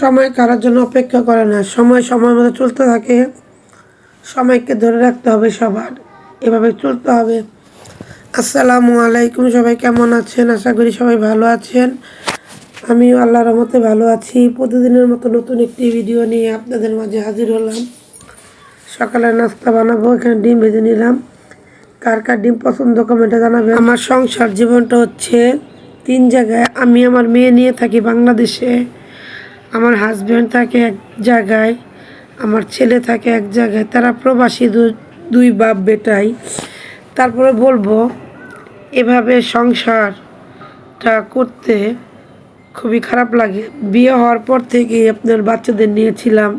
সময় কারার জন্য অপেক্ষা করে না। সময় সময় মতো চলতে থাকে। সময়কে ধরে রাখতে হবে সবার। এভাবে চলতে হবে। আসসালামু আলাইকুম, সবাই কেমন আছেন? আশা করি সবাই ভালো আছেন। আমিও আল্লাহর রহমতে ভালো আছি। প্রতিদিনের মতো নতুন একটি ভিডিও নিয়ে আপনাদের মাঝে হাজির হলাম। সকালে নাস্তা বানাবো, এখানে ডিম ভেজে নিলাম। কার কার ডিম পছন্দ কমেন্টে জানাবে আমার সংসার জীবনটা হচ্ছে তিন জায়গায়। আমি, আমার মেয়ে নিয়ে থাকি বাংলাদেশে। আমার হাজব্যান্ড থাকে এক জায়গায়, আমার ছেলে থাকে এক জায়গায়, তারা প্রবাসী দুই বাপ বেটাই। তারপরে বলব, এভাবে সংসারটা করতে খুবই খারাপ লাগে। বিয়ে হওয়ার পর থেকেই আপনার বাচ্চাদের নিয়েছিলাম।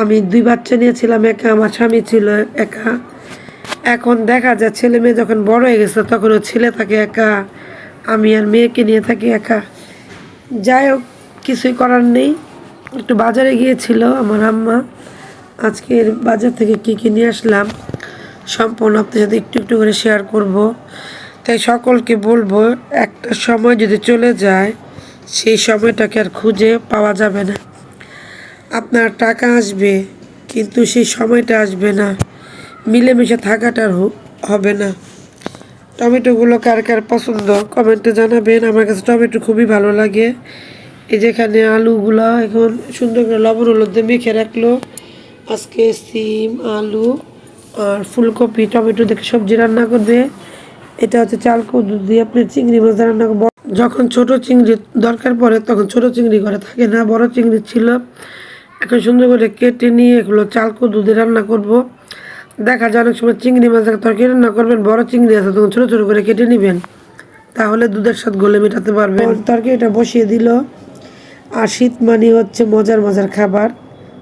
আমি দুই বাচ্চা নিয়েছিলাম, একা, আমার স্বামী ছিল একা। এখন দেখা যায় ছেলে মেয়ে যখন বড় হয়ে গেছে, তখন ও ছেলে থাকে একা, আমি আর মেয়েকে নিয়ে থাকি একা। যাই হোক কিছুই করার নেই। একটু বাজারে গিয়েছিল আমার আম্মা। আজকের বাজার থেকে কী কী নিয়ে আসলাম, সম্পূর্ণ আপনার সাথে একটু একটু করে শেয়ার করব। তাই সকলকে বলব, একটা সময় যদি চলে যায়, সেই সময়টাকে আর খুঁজে পাওয়া যাবে না। আপনার টাকা আসবে, কিন্তু সেই সময়টা আসবে না। মিলেমিশে থাকাটা হবে না। টমেটোগুলো কার কার পছন্দ কমেন্টে জানাবেন। আমার কাছে টমেটো খুবই ভালো লাগে। এই যেখানে আলুগুলা এখন সুন্দর করে লবণ হলুদ দিয়ে মেখে রাখল। আজকে সিম, আলু আর ফুলকপি, টমেটো দেখে সবজি রান্না করবে। এটা হচ্ছে চাল কদু দিয়ে আপনি চিংড়ি মাছ রান্না করব যখন ছোট চিংড়ি দরকার পড়ে তখন ছোট চিংড়ি করে থাকে না, বড় চিংড়ি ছিল। এখন সুন্দর করে কেটে নিয়ে এগুলো চাল কদু দিয়ে রান্না করব। দেখা যায় অনেক সময় চিংড়ি মাছ তরকারি রান্না করবেন, বড় চিংড়ি আছে, তখন ছোটো ছোটো করে কেটে নেবেন। তাহলে দুধের সাথে গলে মেটাতে পারবেন। তরকারিটা বসিয়ে দিল। আর শীত মানে হচ্ছে মজার মজার খাবার।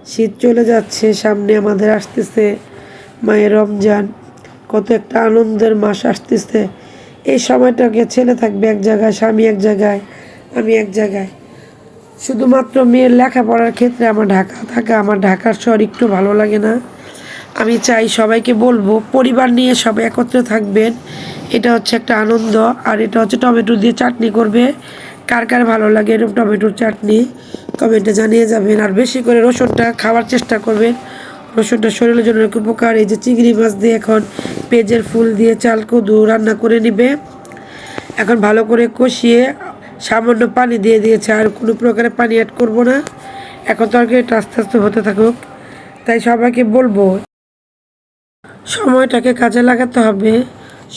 শীত চলে যাচ্ছে, সামনে আমাদের আসতেছে মায়ের রমজান। কত একটা আনন্দের মাস আসতেছে। এই সময়টাকে ছেলে থাকবে এক জায়গায়, স্বামী এক জায়গায়, আমি এক জায়গায়। শুধুমাত্র মেয়ের লেখাপড়ার ক্ষেত্রে আমার ঢাকা থাকা, আমার ঢাকার শহর একটু ভালো লাগে না। আমি চাই সবাইকে বলব, পরিবার নিয়ে সবাই একত্রে থাকবেন। এটা হচ্ছে একটা আনন্দ, আর এটা হচ্ছে টমেটো দিয়ে চাটনি করবে। কার কার ভালো লাগে এরকম টমেটোর চাটনি কমেন্টে জানিয়ে যাবেন। আর বেশি করে রসুনটা খাওয়ার চেষ্টা করবেন। রসুনটা শরীরের জন্য উপকার। এই যে চিংড়ি মাছ দিয়ে এখন পেঁয়াজের ফুল দিয়ে চাল কদু রান্না করে নিবে। এখন ভালো করে কষিয়ে সামান্য পানি দিয়ে দিয়েছে। আর কোনো প্রকারে পানি অ্যাড করব না। এখন তরকারিটা আস্তে আস্তে হতে থাকুক। তাই সবাইকে বলব, সময়টাকে কাজে লাগাতে হবে।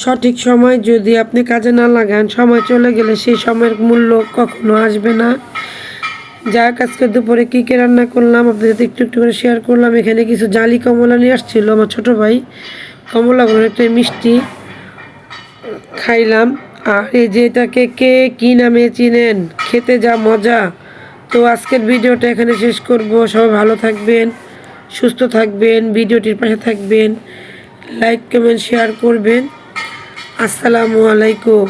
সঠিক সময় যদি আপনি কাজে না লাগান, সময় চলে গেলে সেই সময়ের মূল্য কখনো আসবে না। যার আজকে দুপুরে কী কী রান্না করলাম আপনাদের সাথে একটু একটু করে শেয়ার করলাম। এখানে কিছু জালি কমলা নিয়ে আসছিল আমার ছোটো ভাই। কমলাগুলো একটা মিষ্টি খাইলাম। আর এই যে এটাকে কে কী নামে চিনেন? খেতে যা মজা। তো আজকের ভিডিওটা এখানে শেষ করব। সবাই ভালো থাকবেন, সুস্থ থাকবেন, ভিডিওটির পাশে থাকবেন লাইক কমেন্ট শেয়ার করবেন। আসসালামু আলাইকুম।